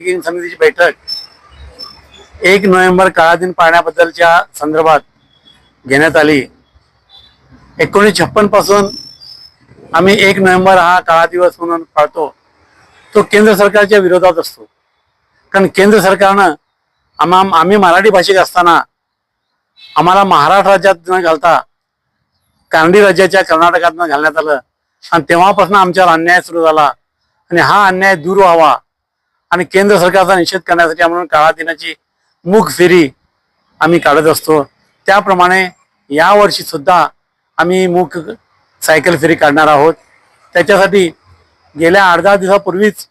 समितीची बैठक. एक नोव्हेंबर काळा दिन पाळण्याबद्दलच्या संदर्भात घेण्यात आली. एकोणीस छप्पनपासून आम्ही एक नोव्हेंबर हा काळा दिवस म्हणून पाळतो. तो केंद्र सरकारच्या विरोधात असतो. कारण केंद्र सरकारनं आम्हा आम्ही मराठी भाषिक असताना आम्हाला महाराष्ट्र राज्यात न घालता कानडी राज्याच्या कर्नाटकात घालण्यात आलं. आणि तेव्हापासून आमच्यावर अन्याय सुरू झाला. आणि हा अन्याय दूर व्हावा. आणि केंद्र सरकारचा निषेध करण्यासाठी म्हणून काळा दिनाची मूक फेरी आम्ही काढत असतो. त्याप्रमाणे यावर्षी सुद्धा आम्ही मूक सायकल फेरी काढणार आहोत. त्याच्यासाठी गेल्या आठ दहा दिवसापूर्वीच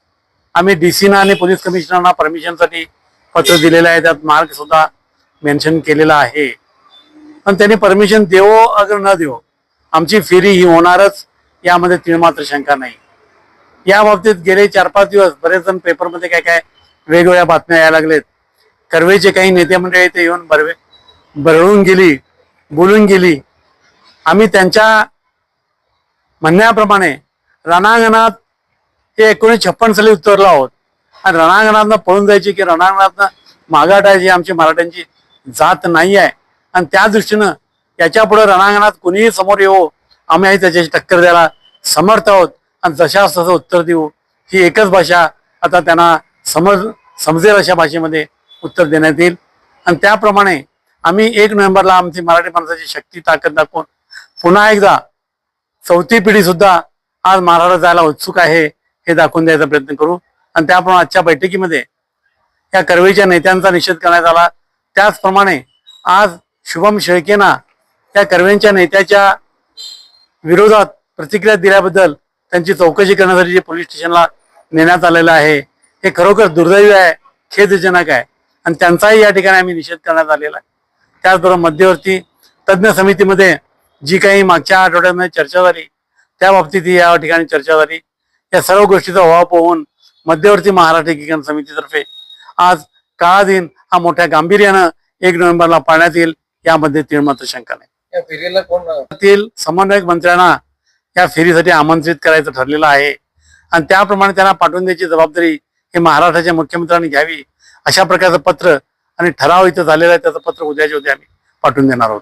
आम्ही डी सीना आणि पोलीस कमिशनरना परमिशनसाठी पत्र दिलेलं आहे. त्यात मार्क सुद्धा मेन्शन केलेला आहे. पण त्यांनी परमिशन देवो अगर न देवो आमची फेरी ही होणारच. यामध्ये तीळमात्र शंका नाही. या बाबतीत गेले चार पाच दिवस बरेच जण पेपरमध्ये काय काय वेगवेगळ्या बातम्या यायला लागलेत. कर्वेचे काही नेते मंडळी ते येऊन बरवे बरळून गेली बोलून गेली. आम्ही त्यांच्या म्हणण्याप्रमाणे रणांगणात ते एकोणीस छप्पन साली उतरलो आहोत. आणि रणांगणातनं पळून जायची की रणांगणातनं मागाटायची आमची मराठ्यांची जात नाही आहे. आणि त्या दृष्टीनं याच्यापुढे रणांगणात कुणीही समोर येऊ आम्ही त्याच्याशी टक्कर द्यायला समर्थ आहोत. आणि जशा तसं उत्तर देऊ ही एकच भाषा आता त्यांना समज समजेल अशा भाषेमध्ये उत्तर देण्यात येईल. आणि त्याप्रमाणे आम्ही एक नोव्हेंबरला आमची मराठी माणसाची शक्ती ताकद दाखवून पुन्हा एकदा चौथी पिढी सुद्धा आज महाराष्ट्रात जायला उत्सुक आहे हे दाखवून द्यायचा प्रयत्न करू. आणि त्याप्रमाणे आजच्या बैठकीमध्ये या कर्वेच्या नेत्यांचा निषेध करण्यात आला. त्याचप्रमाणे आज शुभम शेळकेना त्या कर्वेंच्या नेत्याच्या विरोधात प्रतिक्रिया दिल्याबद्दल त्यांची चौकशी करण्यासाठी जे पोलीस स्टेशनला नेण्यात आलेलं आहे हे खरोखर दुर्दैवी आहे खेदजनक आहे. आणि त्यांचाही या ठिकाणी आम्ही निषेध करण्यात आलेला आहे. त्याचबरोबर मध्यवर्ती तज्ज्ञ समितीमध्ये जी काही मागच्या आठवड्यामध्ये चर्चा झाली त्या बाबतीत या ठिकाणी चर्चा झाली. या सर्व गोष्टीचा अभाव होऊन मध्यवर्ती महाराष्ट्र एकीकरण समितीतर्फे आज काळा दिन हा मोठ्या गांभीर्यानं एक नोव्हेंबरला पाळण्यात येईल यामध्ये तीळमात्र शंका नाही. समन्वयक मंत्र्यांना या फेरीसाठी आमंत्रित करायचं ठरलेलं आहे. आणि त्याप्रमाणे त्यांना पाठवून द्यायची जबाबदारी हे महाराष्ट्राच्या मुख्यमंत्र्यांनी घ्यावी. अशा प्रकारचं पत्र आणि ठराव इथं झालेला आहे. त्याचं पत्र उद्याच्या उद्या आम्ही पाठवून देणार आहोत.